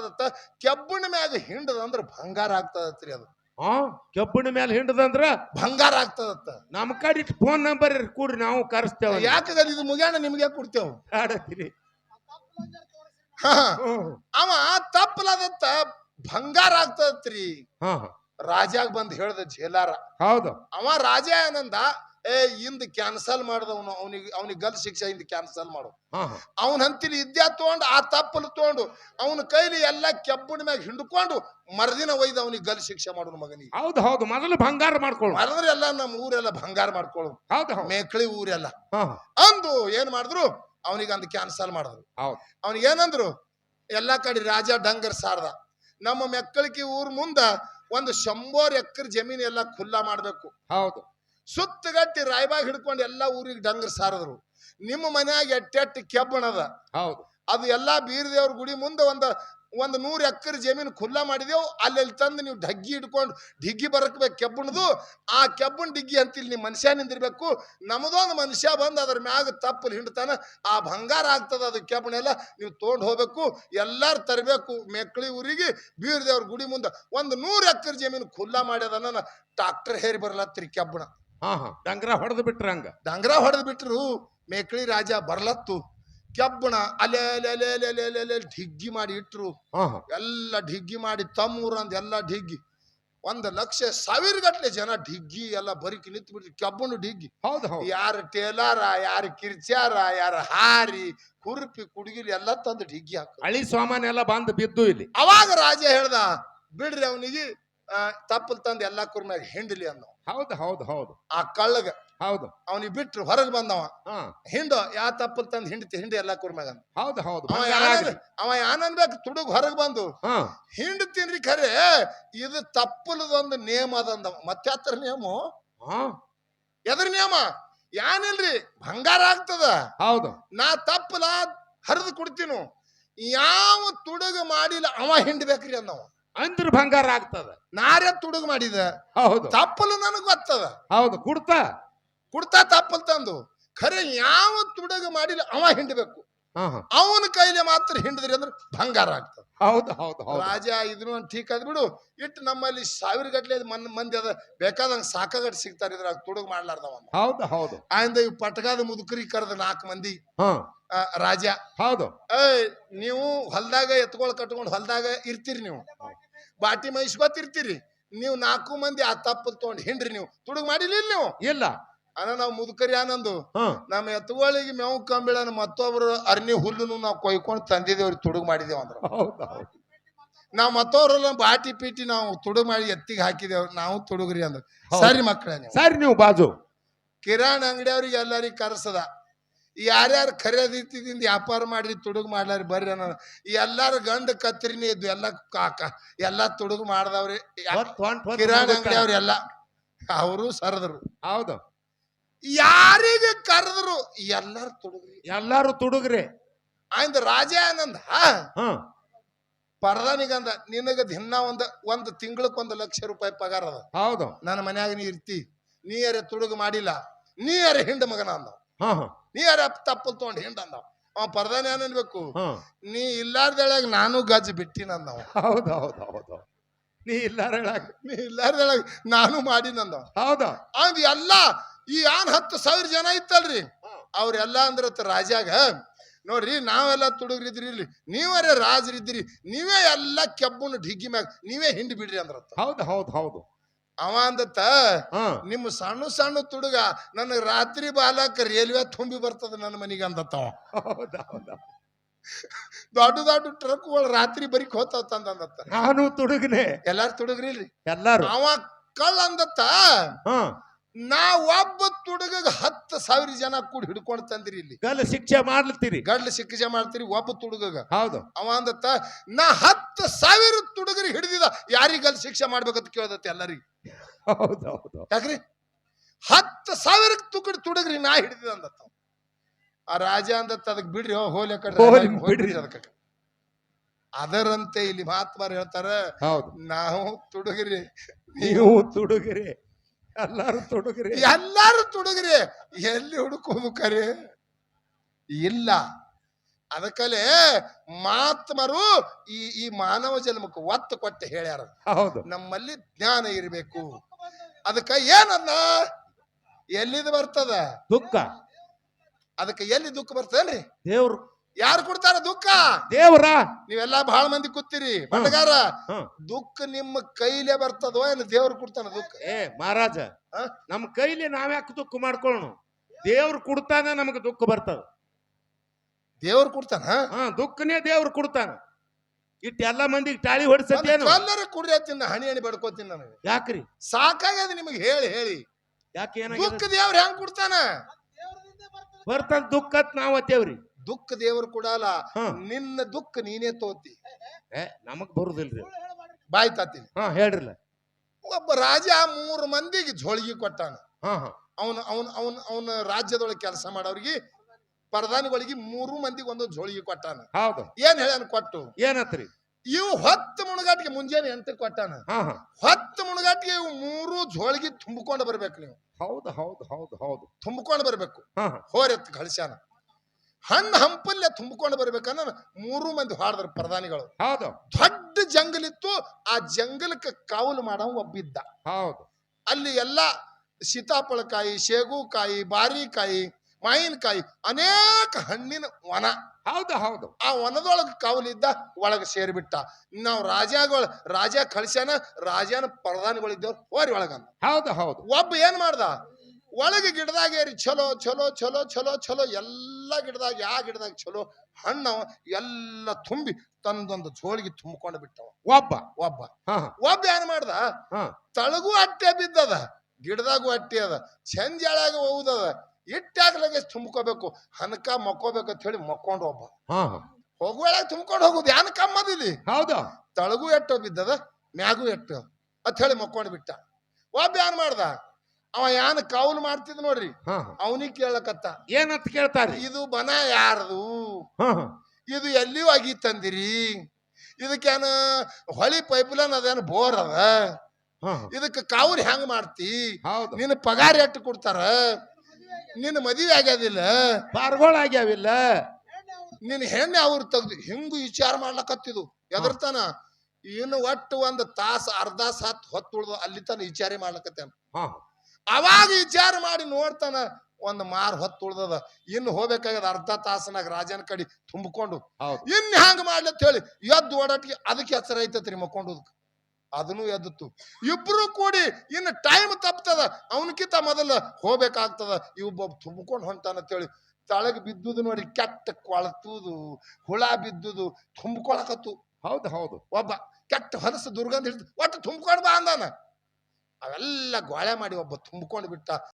ಆಗ್ತದತ್ತ? ಕೆಬ್ಬಣ ಮ್ಯಾಗ ಹಿಂಡದ ಅಂದ್ರ ಬಂಗಾರ ಆಗ್ತದತ್ರಿ ಅದು. ಹಾ ಕೆಬ್ಬಣ ಮೇಲೆ ಹಿಂಡದಂದ್ರ ಬಂಗಾರ ಆಗ್ತದತ್ತ. ನಮ್ಮ ಕಡೆ ಫೋನ್ ನಂಬರ್ ಕೂಡ್ರಿ ನಾವು ಕರೆಸ್ತೇವ ಯಾಕಂದ್ರೆ ಇದು ಮುಗ್ಯಾಣ ನಿಮ್ಗೆ ಕೊಡ್ತೇವೆ? ಆಡತ್ತೀರಿ ಹಾ. ಅವ ತಪ್ಪಲದತ್ತ ಬಂಗಾರ ಆಗ್ತದತ್ರಿ. ಹಾ ಹಾ. ರಾಜಾಗ ಬಂದ್ ಹೇಳ್ದ ಜೇಲಾರ. ಹೌದು. ಅವ ರಾಜ ಏನಂದ ಏ ಇಂದ ಕ್ಯಾನ್ಸಲ್ ಮಾಡಿದವನು ಅವನಿಗೆ ಅವನಿಗೆ ಗಲ್ ಶಿಕ್ಷೆ ಇಂದ ಕ್ಯಾನ್ಸಲ್ ಮಾಡು. ಅವನ ಹಂತಿಲಿ ಇದ್ಯಾ ತಗೊಂಡು ಆ ತಪ್ಪಲು ತಗೊಂಡು ಅವನ ಕೈಲಿ ಎಲ್ಲ ಕೆಬ್ಬಣ ಮ್ಯಾಗ ಹಿಂಡ್ಕೊಂಡು ಮರದಿನ ಒಯ್ದ ಅವನಿಗೆ ಗಲ್ ಶಿಕ್ಷೆ ಮಾಡೋನು ಮಗನಿಗೆ. ಹೌದು ಹೌದು. ಮೊದಲು ಬಂಗಾರ ಮಾಡ್ಕೊಳ್ಳು ಮರದ್ರೆ ಎಲ್ಲ ನಮ್ಮ ಊರೆಲ್ಲ ಬಂಗಾರ ಮಾಡ್ಕೊಳ್ಳು ಹೌದು ಮೇಕಳಿ ಊರೆಲ್ಲ. ಅಂದು ಏನ್ ಮಾಡಿದ್ರು ಅವನಿಗೆ ಅಂದ್ ಕ್ಯಾನ್ಸಲ್ ಮಾಡಿದ್ರು. ಹೌದು. ಅವನಿಗೆ ಏನಂದ್ರು ಎಲ್ಲಾ ಕಡೆ ರಾಜ ಡಂಗರ್ ಸಾರ್ದ. ನಮ್ಮ ಮೆಕ್ಕಳಿಗೆ ಊರ್ ಮುಂದ ಒಂದು ಶಂಬೋರ್ ಎಕರೆ ಜಮೀನ್ ಎಲ್ಲ ಖುಲ್ಲಾ ಮಾಡ್ಬೇಕು. ಹೌದು. ಸುತ್ತಗಟ್ಟಿ ರಾಯಬಾಗ್ ಹಿಡ್ಕೊಂಡು ಎಲ್ಲಾ ಊರಿಗೆ ಡಂಗರ್ ಸಾರದ್ರು. ನಿಮ್ಮ ಮನ್ಯಾಗ ಎಟ್ಟೆಟ್ಟು ಕೆಬ್ಬಣದ ಹೌದು. ಅದು ಎಲ್ಲಾ ಬೀರದೇವ್ರ ಗುಡಿ ಮುಂದೆ ಒಂದು ಒಂದು ನೂರು ಎಕರೆ ಜಮೀನು ಖುಲ್ಲಾ ಮಾಡಿದೆವು. ಅಲ್ಲೆಲ್ಲಿ ತಂದು ನೀವು ಢಗ್ಗಿ ಹಿಡ್ಕೊಂಡು ಡಿಗ್ಗಿ ಬರಕ್ಬೇಕು ಕೆಬ್ಬಣದು. ಆ ಕೆಬ್ಬಣ ಡಿಗ್ಗಿ ಅಂತಿಲ್ ನಿಮ್ಮ ಮನುಷ್ಯ ನಿಂದಿರ್ಬೇಕು. ನಮ್ಮದೊಂದು ಮನುಷ್ಯ ಬಂದು ಅದ್ರ ಮ್ಯಾಗ ತಪ್ಪಲ್ಲಿ ಹಿಂಡ್ತಾನ. ಆ ಬಂಗಾರ ಆಗ್ತದ ಅದು ಕೆಬ್ಬಣ ಎಲ್ಲ ನೀವು ತೊಗೊಂಡು ಹೋಗ್ಬೇಕು. ಎಲ್ಲಾರು ತರಬೇಕು. ಮೆಕ್ಳಿ ಊರಿಗೆ ಬೀರದೇವ್ರ ಗುಡಿ ಮುಂದೆ ಒಂದು ನೂರು ಎಕರೆ ಜಮೀನು ಖುಲ್ಲಾ ಮಾಡ್ಯದ ಟ್ರಾಕ್ಟರ್ ಹೇರಿ ಬರ್ಲತ್ತರಿ ಕೆಬ್ಬಣ. ಹಾ ಹಾ. ಡಂಗ್ರ ಹೊಡೆದು ಬಿಟ್ರಂಗ ಡಂಗ್ರ ಹೊಡೆದು ಬಿಟ್ರು ಮೇಕಳಿ ರಾಜ ಬರ್ಲತ್ತು. ಕೆಬ್ಬಣ ಅಲೆ ಢಿಗ್ಗಿ ಮಾಡಿ ಇಟ್ರು. ಹಾ ಹಾ. ಎಲ್ಲ ಢಿಗ್ಗಿ ಮಾಡಿ ತಮ್ಮೂರ ಅಂದ್ ಎಲ್ಲ ಢಿಗ್ಗಿ. ಒಂದ್ ಲಕ್ಷ ಸಾವಿರ ಗಟ್ಲೆ ಜನ ಢಿಗ್ಗಿ ಎಲ್ಲ ಬರಿಕಿ ನಿಂತು ಬಿಟ್ರು. ಕೆಬ್ಬಣ ಢಿಗ್ಗಿ. ಹೌದು ಹೌದು. ಯಾರ ಟೇಲಾರ ಯಾರ ಕಿರ್ಚಾರ ಯಾರ ಹಾರಿ ಕುರುಪಿ ಕುಡುಗಿಲಿ ಎಲ್ಲ ತಂದು ಢಿಗ್ಗಿ ಹಾಕ ಹಳಿ ಸಾಮಾನ್ ಎಲ್ಲ ಬಂದು ಬಿದ್ದು ಇಲ್ಲಿ. ಅವಾಗ ರಾಜ ಹೇಳ್ದ ಬಿಡ್ರಿ ಅವನಿಗೆ ತಪ್ಪಲ್ ತಂದು ಎಲ್ಲ ಕುರ್ಮ್ಯಾಗ ಹಿಂಡ್ಲಿ ಅಂದ ಹೌದು ಹೌದು ಹೌದು. ಆ ಕಳ್ಳಗ ಹೌದು. ಅವನಿಗೆ ಬಿಟ್ರು ಹೊರಗೆ ಬಂದವ. ಹಾ. ಹಿಂಡು ಯಾ ತಪ್ಪಲ್ ತಂದು ಹಿಂಡಿ ಹಿಂಡಿ ಎಲ್ಲ ಕುರ್ಮ್ಯಾಗ ಹೌದು ಹೌದು. ಅವ ಬಂಗಾರ ಯಾನ್ ಆಗ್ಲಿ. ಅವ ಏನನ್ಬೇಕು ತುಡುಗ್ ಹೊರಗೆ ಬಂದು. ಹಾ. ಹಿಂಡ್ತೀನ್ರಿ ಖರೆ ಇದು ತಪ್ಪಲದೊಂದು ನಿಯಮ ಅದಂದವ. ಮತ್ತೆ ನಿಯಮ? ಹಾ. ಎದ್ರ ನಿಯಮ? ಯಾನಿಲ್ರಿ? ಬಂಗಾರ ಆಗ್ತದ. ಹೌದು. ನಾ ತಪ್ಪಲ ಹರಿದು ಕೊಡ್ತೀನು. ಯಾವ ತುಡುಗ ಮಾಡಿಲ್ಲ ಅವ ಹಿಂಡ್ಬೇಕ್ರಿ ಅಂದವ. ಅಂದ್ರ ಬಂಗಾರ ಆಗ್ತದ. ನಾರೇ ತುಡುಗ್ ಮಾಡಿದ. ಹೌದು. ತಪ್ಪಲು ನನಗ್ ಗೊತ್ತದ. ಹೌದು ಕುಡ್ತಾ. ಕುಡ್ತಾ ತಪ್ಪಲ್ ತಂದು ಖರೆ ಯಾವ ತುಡುಗ ಮಾಡಿಲ್ಲ ಅವ ಹಿಂಡ್ಬೇಕು. ಅವನ ಕೈಲಿ ಮಾತ್ರ ಹಿಂಡಿದ್ರಿ ಅಂದ್ರೆ ಬಂಗಾರ ಆಗ್ತದೆ. ಹೌದು ಹೌದು ಹೌದು. ರಾಜ ಇದನ್ನು ಒಂದು ಠೀಕ್ ಆದ್ ಬಿಡು ಇಟ್ಟು ನಮ್ಮಲ್ಲಿ ಸಾವಿರ ಗಟ್ಲೆ ಮನ್ ಮಂದಿ ಅದ ಬೇಕಾದಂಗ ಸಾಕಾಗಟ್ ಸಿಗ್ತಾರೆ ಇದ್ರಾಗ ತುಡುಗ್ ಮಾಡ್ಲಾರ್ದವ. ಹೌದು ಹೌದು. ಆಯಿಂದ ಇವ್ ಪಟಗಾದ ಮುದುಕರಿ ಕರೆದ ನಾಲ್ಕು ಮಂದಿ ಹಾ. ಆ, ರಾಜ. ಹೌದು. ಏಯ್ ನೀವು ಹೊಲ್ದಾಗ ಎತ್ಕೊಳ್ ಕಟ್ಕೊಂಡು ಹೊಲ್ದಾಗ ಇರ್ತೀರಿ ನೀವು. ಬಾಟಿ ಮೈಸ್ಕೊತಿರ್ತೀರಿ ನೀವು ನಾಲ್ಕು ಮಂದಿ ಆ ತಪ್ಪು ತಗೊಂಡು ಹಿಂಡ್ರಿ ನೀವು. ತುಡುಗ್ ಮಾಡಿಲ್ಲ ನೀವು. ಇಲ್ಲ. ಅನ್ನ ನಾವು ಮುದುಕರಿ ಆನಂದು. ನಮ್ಮ ಎತ್ತುಗಳಿಗೆ ಮೇವು ಕಂಬಿಳನ ಮತ್ತೊಬ್ರು ಅರ್ನಿ ಹುಲ್ಲನ್ನು ನಾವು ಕೊಯ್ಕೊಂಡು ತಂದಿದ್ದೇವ್ರಿ ತುಡುಗ್ ಮಾಡಿದೇವ್ ಅಂದ್ರ. ನಾವು ಮತ್ತವ್ರೆಲ್ಲ ಬಾಟಿ ಪೀಟಿ ನಾವು ತುಡುಗ್ ಮಾಡಿ ಎತ್ತಿಗೆ ಹಾಕಿದೇವ್ ನಾವು ತುಡುಗ್ರಿ ಅಂದ್ರ. ಸರಿ ಮಕ್ಕಳ ಸರಿ ನೀವು ಬಾಜು. ಕಿರಾಣಿ ಅಂಗಡಿಯವ್ರಿಗೆ ಎಲ್ಲರಿಗೆ ಕರ್ಸದ. ಯಾರ್ಯಾರು ಖರೀದಿದಿಂದ ವ್ಯಾಪಾರ ಮಾಡ್ರಿ ತುಡುಗ್ ಮಾಡ್ಲಾರಿ ಬರ್ರಿ ಅನ್ನೋ ಎಲ್ಲಾರು ಗಂಡ ಕತ್ರಿನಿ ಇದ್ದು ಎಲ್ಲ ಕಾಕ ಎಲ್ಲ ತುಡುಗ್ ಮಾಡ್ದವ್ರಿ. ಕಿರಾಣ ಅಂಗಡಿ ಎಲ್ಲ ಅವರು ಸರದ್ರು. ಹೌದು. ಯಾರಿಗೆ ಕರೆದ್ರು ಎಲ್ಲಾರು ತುಡುಗ್ರಿ. ಎಲ್ಲಾರು ತುಡುಗ್ರಿ. ಆಯ್ದ ರಾಜ ಆನಂದ. ಹಾ. ಪರದಾನಿಗಂದ ನಿನಗ ದಿನ ಒಂದ್ ಒಂದ್ ತಿಂಗಳಕ್ ಒಂದ್ ಲಕ್ಷ ರೂಪಾಯಿ ಪಗಾರ ಅದ. ಹೌದು. ನನ್ನ ಮನ್ಯಾಗ ನೀ ಇರ್ತಿ. ನೀ ಯಾರ ತುಡುಗು ಮಾಡಿಲ್ಲ ನೀ ಯಾರ ಹಿಂಡ ಮಗನ ಅಂದವ್. ಹ ಹಾ. ನೀ ಯಾರ ತಪ್ಪಲ್ ತಗೊಂಡ್ ಹಿಂಡ ಅಂದವ್. ಅವ ಪರದಾನಿ ಏನನ್ಬೇಕು ಹಾ. ನೀ ಇಲ್ಲಾರ್ದೊಳಗ ನಾನು ಗಜ್ ಬಿಟ್ಟಿನ ಅಂದವ. ಹೌದು ಹೌದು ಹೌದು. ನೀ ಇಲ್ಲಾರ ನೀ ಇಲ್ಲಾರ್ದೊಳಗ ನಾನು ಮಾಡಿನಂದವ ಹೌದು. ಅಂದ್ ಎಲ್ಲ ಈ ಆನ್ ಹತ್ತು ಸಾವಿರ ಜನ ಇತ್ತಲ್ರಿ. ಅವ್ರೆಲ್ಲ ಅಂದ್ರತ್ ರಾಜಾಗ ನೋಡ್ರಿ ನಾವೆಲ್ಲ ತುಡುಗ್ರಿದ್ರಿ ಇಲ್ಲಿ ನೀವರೇ ರಾಜರಿದ್ರಿ ನೀವೇ ಎಲ್ಲ ಕೆಬ್ಬನ ಢಿಗ್ಗಿ ಮ್ಯಾಗ ನೀವೇ ಹಿಂಡಿ ಬಿಡ್ರಿ ಅಂದ್ರತ್ತ. ಹೌದು ಹೌದು ಹೌದು. ಅವ ಅಂದತ್ತ ನಿಮ್ಮ ಸಣ್ಣ ಸಣ್ಣ ತುಡುಗ ನನಗೆ ರಾತ್ರಿ ಬಾಲಕ ರೈಲ್ವೆ ತುಂಬಿ ಬರ್ತದ ನನ್ನ ಮನೆಗೆ ಅಂದತ್ತ ದೊಡ್ಡ ದೊಡ್ಡ ಟ್ರಕ್ಗಳು ರಾತ್ರಿ ಬರೀಕ್ ಹೋತಾವ ಅಂದತ್ತ. ನಾನು ತುಡುಗನೆ. ಎಲ್ಲಾರು ತುಡುಗ್ರಿ ಎಲ್ಲಾರು. ಅವ ಕಳ್ಳ ಅಂದತ್ತ ಹಾ ನಾ ಒಬ್ಬ ತುಡುಗ ಹತ್ತು ಸಾವಿರ ಜನ ಕೂಡಿ ಹಿಡ್ಕೊಂಡು ತಂದಿರಿ ಇಲ್ಲಿ. ಗಲ್ಲ ಶಿಕ್ಷೆ ಮಾಡ್ಲತ್ತೀರಿ. ಗಡ್ಲ ಶಿಕ್ಷೆ ಮಾಡ್ತೀರಿ ಒಬ್ಬ ತುಡುಗಗ. ಹೌದು. ಅವ ಅಂದತ್ತ ನಾ ಹತ್ತು ಸಾವಿರ ತುಡುಗರಿ ಹಿಡಿದಿದ ಯಾರಿಗಲ್ ಶಿಕ್ಷೆ ಮಾಡ್ಬೇಕಂತ ಕೇಳ್ದತ್ತೆ ಎಲ್ಲರಿಗೆ? ಹೌದು ಹೌದು. ಯಾಕ್ರಿ? ಹತ್ತು ಸಾವಿರ ತುಕಡಿ ತುಡುಗ್ರಿ ನಾ ಹಿಡಿದಿದ ಅಂದತ್ತ ಆ ರಾಜ ಅಂದತ್ತ ಅದಕ್ಕೆ ಬಿಡ್ರಿ ಹೋಲಿ ಹೋಲಿ ಬಿಡ್ರಿ. ಅದಕ್ಕೆ ಅದರಂತೆ ಇಲ್ಲಿ ಮಹಾತ್ಮರು ಹೇಳ್ತಾರ ಹೌದು. ನಾವು ತುಡುಗರಿ ನೀವು ತುಡುಗ್ರಿ. ಎಲ್ಲಾರು ತೊಡಗ್ರಿ. ಎಲ್ಲಾರು ತೊಡಗ್ರಿ. ಎಲ್ಲಿ ಹುಡುಕೋದು ಕರೆ? ಇಲ್ಲ. ಅದಕ್ಕಲೆ ಮಾತ್ಮರು ಈ ಈ ಮಾನವ ಜನ್ಮಕ್ಕೆ ಒತ್ತು ಕೊಟ್ಟು ಹೇಳ್ಯಾರ. ಹೌದು. ನಮ್ಮಲ್ಲಿ ಜ್ಞಾನ ಇರಬೇಕು. ಅದಕ್ಕ ಏನನ್ನ? ಎಲ್ಲಿದ್ ಬರ್ತದ? ದುಃಖ. ಅದಕ್ಕೆ ಎಲ್ಲಿ ದುಃಖ ಬರ್ತದಲ್ರಿ ದೇವ್ರು ಯಾರು ಕೊಡ್ತಾರ ದುಃಖ? ದೇವ್ರ? ನೀವೆಲ್ಲಾ ಬಹಳ ಮಂದಿ ಕೂತಿರಿ. ಬಂಡಗಾರ. ದುಃಖ ನಿಮ್ಮ ಕೈಲೇ ಬರ್ತದೋ ಏನು ದೇವ್ರು ಕೊಡ್ತಾನ ದುಃಖ? ಏ ಮಹಾರಾಜ ಹ? ನಮ್ ಕೈಲಿ ನಾವ್ಯಾಕೆ ದುಃಖ ಮಾಡ್ಕೊಳ್ಳೋಣ ದೇವ್ರು ಕೊಡ್ತಾನ ನಮಗೆ ದುಃಖ ಬರ್ತದ. ದೇವ್ರು ಕೊಡ್ತಾನ? ಹಾ ದುಃಖನೇ ದೇವ್ರು ಕೊಡ್ತಾನ. ಇಟ್ಟು ಎಲ್ಲಾ ಮಂದಿಗೆ ಟಾಳಿ ಹೊಡ್ಸತ್ತೇನು? ಕಲ್ಲರ ಕುಡ್ರಿ ತಿನ್ನ ಹಣಿ ಹಣಿ ಬಡ್ಕೋತೀನಿ ನನಗೆ. ಯಾಕ್ರಿ? ಸಾಕಾಗ್ಯದ ನಿಮಗೆ ಹೇಳಿ ಹೇಳಿ. ಯಾಕೆ ದುಃಖ ದೇವ್ರ ಹೆಂಗ್ ಕೊಡ್ತಾನ? ಬರ್ತದ ದುಃಖ ನಾವ್ ಅತ್ತೇವ್ರಿ. ದುಃಖ ದೇವರು ಕೊಡಲ್ಲ. ನಿನ್ನ ದುಃಖ ನೀನೇ ತೋತಿ ಏ ನಮಗ್ ಬರುದಿಲ್ರಿ. ಬಾಯ್ ತಾತಿ ಹಾ ಹೇಳ್ರಿಲ್ಲ. ಒಬ್ಬ ರಾಜ ಮೂರು ಮಂದಿಗೆ ಜೋಳಿಗೆ ಕೊಟ್ಟಾನ. ಹಾ ಹಾ. ಅವನ ಅವನ ಅವನ ಅವನ ರಾಜ್ಯದೊಳಗೆ ಕೆಲಸ ಮಾಡೋರಿಗೆ ಪ್ರಧಾನಿಗಳಿಗೆ ಮೂರು ಮಂದಿಗೆ ಒಂದೊಂದು ಜೋಳಿಗೆ ಕೊಟ್ಟಾನ. ಹೌದು. ಏನ್ ಹೇಳ್ಯಾನ ಕೊಟ್ಟು? ಏನತ್ರಿ? ಇವು ಹೊತ್ತು ಮುಣಗಾಟಿಗೆ ಮುಂಜಾನೆ ಎಂಟಕ್ಕೆ ಕೊಟ್ಟಾನ. ಹಾ ಹಾ. ಹೊತ್ತು ಮುಣಗಾಟಿಗೆ ಇವು ಮೂರು ಜೋಳಿಗೆ ತುಂಬಿಕೊಂಡು ಬರ್ಬೇಕು ನೀವು. ಹೌದು ಹೌದು ಹೌದು ಹೌದು. ತುಂಬಿಕೊಂಡು ಬರ್ಬೇಕು. ಹಾ ಕಳಿಸ್ಯಾನ ಹಣ್ಣು ಹಂಪಲ್ಯ ತುಂಬಿಕೊಂಡು ಬರ್ಬೇಕನ್ನ ಮೂರು ಮಂದಿ ಹಾಡಿದ್ರು ಪ್ರಧಾನಿಗಳು. ಹೌದು. ದೊಡ್ಡ ಜಂಗಲ್ ಇತ್ತು ಆ ಜಂಗಲಕ್ಕೆ ಕಾವಲು ಮಾಡೋ ಒಬ್ಬಿದ್ದ. ಹೌದು. ಅಲ್ಲಿ ಎಲ್ಲ ಸೀತಾಫಳಕಾಯಿ ಶೇಗುಕಾಯಿ ಬಾರಿಕಾಯಿ ಮಾವಿನಕಾಯಿ ಅನೇಕ ಹಣ್ಣಿನ ವನ ಹೌದು ಹೌದು. ಆ ವನದೊಳಗೆ ಕಾವಲಿದ್ದ ಒಳಗೆ ಸೇರಿಬಿಟ್ಟ. ನಾವು ರಾಜಗಳು ರಾಜ ಕಳ್ಸ್ಯಾನ ರಾಜನ ಪ್ರಧಾನಿಗಳಿದ್ದೇವ್ರು ಹೋರಿ ಒಳಗಂದ. ಹೌದು ಹೌದು. ಒಬ್ಬ ಏನ್ ಮಾಡ್ದ? ಒಳಗೆ ಗಿಡದಾಗ ಏರಿ ಚಲೋ ಚಲೋ ಚಲೋ ಚಲೋ ಚಲೋ ಎಲ್ಲ ಗಿಡದಾಗ ಯಾವ ಗಿಡದಾಗ ಚಲೋ ಹಣ್ಣವ ಎಲ್ಲ ತುಂಬಿ ತಂದೊಂದು ಜೋಳಿಗೆ ತುಂಬಿಕೊಂಡು ಬಿಟ್ಟವ. ಒಬ್ಬ. ಒಬ್ಬ. ಒಬ್ಬ ಏನ್ ಮಾಡ್ದ? ಹಾ. ತಳಗೂ ಅಟ್ಟೆ ಬಿದ್ದದ ಗಿಡದಾಗೂ ಅಟ್ಟಿ ಅದ ಸಂಜೆಳಾಗ ಹೋಗುದದ ಇಟ್ಟಾಗ್ಲಾಗೆ ತುಂಬ್ಕೋಬೇಕು ಹನಕ ಮಕ್ಕೋಬೇಕು ಅಂತ ಹೇಳಿ ಮಕ್ಕೊಂಡು ಒಬ್ಬ. ಹೋಗುವಳಾಗ ತುಂಬ್ಕೊಂಡು ಹೋಗುದು ಯಾನ್ ಕಮ್ಮದಿಲ್ಲಿ ಹೌದಾ. ತಳಗೂ ಎಟ್ಟ ಬಿದ್ದದ ಮ್ಯಾಗೂ ಎಟ್ಟು ಅಂತ ಹೇಳಿ ಮಕ್ಕೊಂಡು ಬಿಟ್ಟ. ಒಬ್ಬ ಏನ್ ಮಾಡ್ದ? ಅವ ಯಾನ ಕೌಲ್ ಮಾಡ್ತಿದ್ ನೋಡ್ರಿ. ಹಾ ಅವನಿಗೆ ಕೇಳಕತ್ತ. ಏನಂತ ಕೇಳ್ತಾರೆ? ಇದು ಬನ ಯಾರದು? ಹಾ ಇದು ಎಲ್ಲಿಯೂ ಆಗಿ ತಂದಿರಿ. ಇದಕ್ಕೇನ ಹೊಳಿ ಪೈಪ್ಲೈನ್ ಅದೇನು ಬೋರ್ ಅದ? ಹಾ ಇದಕ್ಕೆ ಕಾವಲು ಹೆಂಗ್ ಮಾಡ್ತಿ? ಹೌದು. ನಿನ್ನ ಪಗಾರ ಎಟ್ಟು ಕೊಡ್ತಾರ? ನಿನ್ನ ಮದುವೆ ಆಗ್ಯಾದಿಲ್ಲ? ಪಾರ್ಗೊಳಾಗ್ಯಾವಿಲ್ಲ ನಿನ್ನ ಹೆಣ್ಣೆ ಅವ್ರು ತೆಗ್ದು? ಹಿಂಗು ವಿಚಾರ ಮಾಡ್ಲಕತ್ತಿದು ಎದರ್ತಾನ. ಇನ್ನು ಒಟ್ಟು ಒಂದು ತಾಸ ಅರ್ಧ ಸಾತ್ ಹೊತ್ತು ಉಳ್ದು ಅಲ್ಲಿ ತನ ವಿಚಾರ ಮಾಡ್ಲಕತ್ತೇನ. ಹಾ. ಅವಾಗ ವಿಚಾರ ಮಾಡಿ ನೋಡ್ತಾನ ಒಂದು ಮಾರು ಹೊತ್ತು ಉಳ್ದದ. ಇನ್ನು ಹೋಗ್ಬೇಕಾಗದ ಅರ್ಧ ತಾಸನಾಗ ರಾಜನ ಕಡೆ ತುಂಬಿಕೊಂಡು ಹೌದು. ಹ್ಯಾಂಗ ಮಾಡ್ಲಿ ಅಂತ ಹೇಳಿ ಎದ್ದು ಓಡಾಟಿಗೆ ಅದಕ್ಕೆ ಹೆಸರ ಐತತ್ರಿ ಮಕ್ಕೊಂಡುದಕ್ಕೆ ಅದನ್ನು ಎದ್ದಿತ್ತು. ಇಬ್ರು ಕೂಡಿ ಇನ್ನು ಟೈಮ್ ತಪ್ತದ. ಅವನಕ್ಕಿಂತ ಮೊದಲ ಹೋಗ್ಬೇಕಾಗ್ತದ. ಇವ್ ತುಂಬಿಕೊಂಡು ಹೊಂಟಾನಂತೇಳಿ ತಳಗ್ ಬಿದ್ದುದು ನೋಡಿ ಕೆಟ್ಟ ಕೊಳತುದು ಹುಳ ಬಿದ್ದುದು ತುಂಬ್ಕೊಳಕತ್ತು. ಹೌದು ಹೌದು. ಒಬ್ಬ ಕೆಟ್ಟ ಹೊಲಸು ದುರ್ಗಂಧ ಹಿಡಿದು ಒಟ್ಟು ತುಂಬ್ಕೊಂಡು ಬಾ ಅಂದಾನ. ಅವೆಲ್ಲ ಗೋಳೆ ಮಾಡಿ ಒಬ್ಬ ತುಂಬಿಕೊಂಡು ಬಿಟ್ಟ